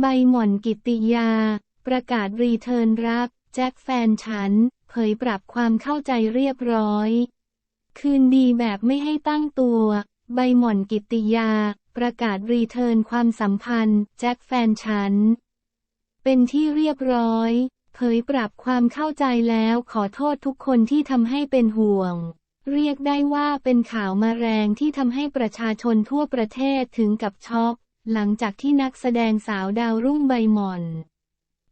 ใบหม่อนกิติยา ประกาศรีเทิร์นรัก แจ็คแฟนฉัน เผยปรับความเข้าใจเรียบร้อย คืนดีแบบไม่ให้ตั้งตัว ใบหม่อนกิตติยา ประกาศรีเทิร์นความสัมพันธ์ แจ็คแฟนฉัน เป็นที่เรียบร้อย เผยปรับความเข้าใจแล้วขอโทษทุกคนที่ทำให้เป็นห่วงเรียกได้ว่าเป็นข่าวมาแรงที่ทำให้ประชาชนทั่วประเทศถึงกับช็อก หลังจากที่นักแสดงสาวดาวรุ่งใบหม่อน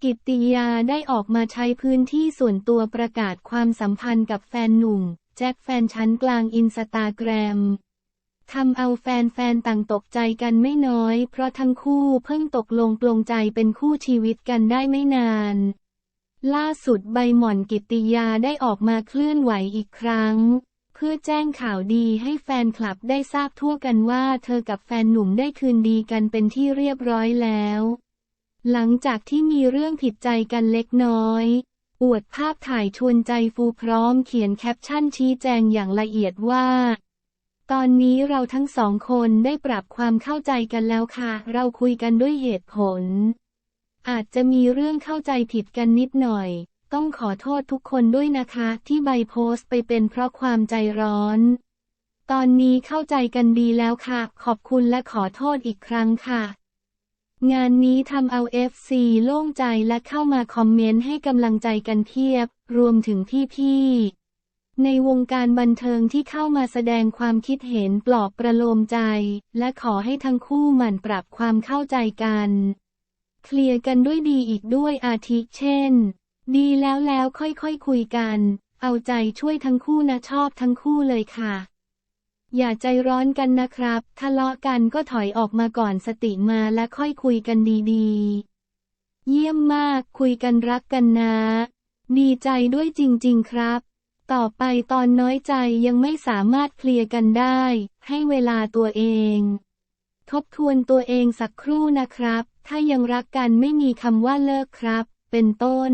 กิตติยาได้ออกมาใช้พื้นที่ส่วนตัวประกาศความสัมพันธ์กับแฟนหนุ่ม แจ็คแฟนชั้นกลางอินสตาแกรมทำเอาแฟนๆต่างตกใจกันไม่น้อย เพราะทั้งคู่เพิ่งตกลงปลงใจเป็นคู่ชีวิตกันได้ไม่นาน ล่าสุดใบหม่อนกิตติยาได้ออกมาเคลื่อนไหวอีกครั้ง เพื่อแจ้งข่าวดีให้แฟนคลับได้ทราบทั่วกันว่าเธอกับแฟนหนุ่มได้คืนดีกันเป็นที่เรียบร้อยแล้ว หลังจากที่มีเรื่องผิดใจกันเล็กน้อย อวดภาพถ่ายชวนใจฟูพร้อมเขียนแคปชั่นชี้แจงอย่างละเอียดว่า ตอนนี้เราทั้งสองคนได้ปรับความเข้าใจกันแล้วค่ะ เราคุยกันด้วยเหตุผล อาจจะมีเรื่องเข้าใจผิดกันนิดหน่อย ต้องขอโทษทุกคนด้วยนะคะ ที่ใบโพสต์ไปเป็นเพราะความใจร้อน ตอนนี้เข้าใจกันดีแล้วค่ะ ขอบคุณและขอโทษอีกครั้งค่ะ งานนี้ทำเอา FC โล่งใจและเข้ามาคอมเมนต์ให้กำลังใจกันเพียบ รวมถึงพี่ๆ ในวงการบันเทิงที่เข้ามาแสดงความคิดเห็นปลอบประโลมใจ และขอให้ทั้งคู่หมั่นปรับความเข้าใจกัน เคลียร์กันด้วยดีอีกด้วยอาทิเช่น ดีแล้วแล้วค่อยๆคคุยกัน เอาใจช่วยทั้งคู่นะชอบทั้งคู่เลยค่ะ อย่าใจร้อนกันนะครับ ทะเลาะกันก็ถอยออกมาก่อนสติมาและค่อยคุยกันดีๆ เยี่ยมมากคุยกันรักกันนะ ดีใจด้วยจริงๆครับ ต่อไปตอนน้อยใจยังไม่สามารถเคลียร์กันได้ ให้เวลาตัวเอง ทบทวนตัวเองสักครู่นะครับ ถ้ายังรักกันไม่มีคำว่าเลิกครับ เป็นต้น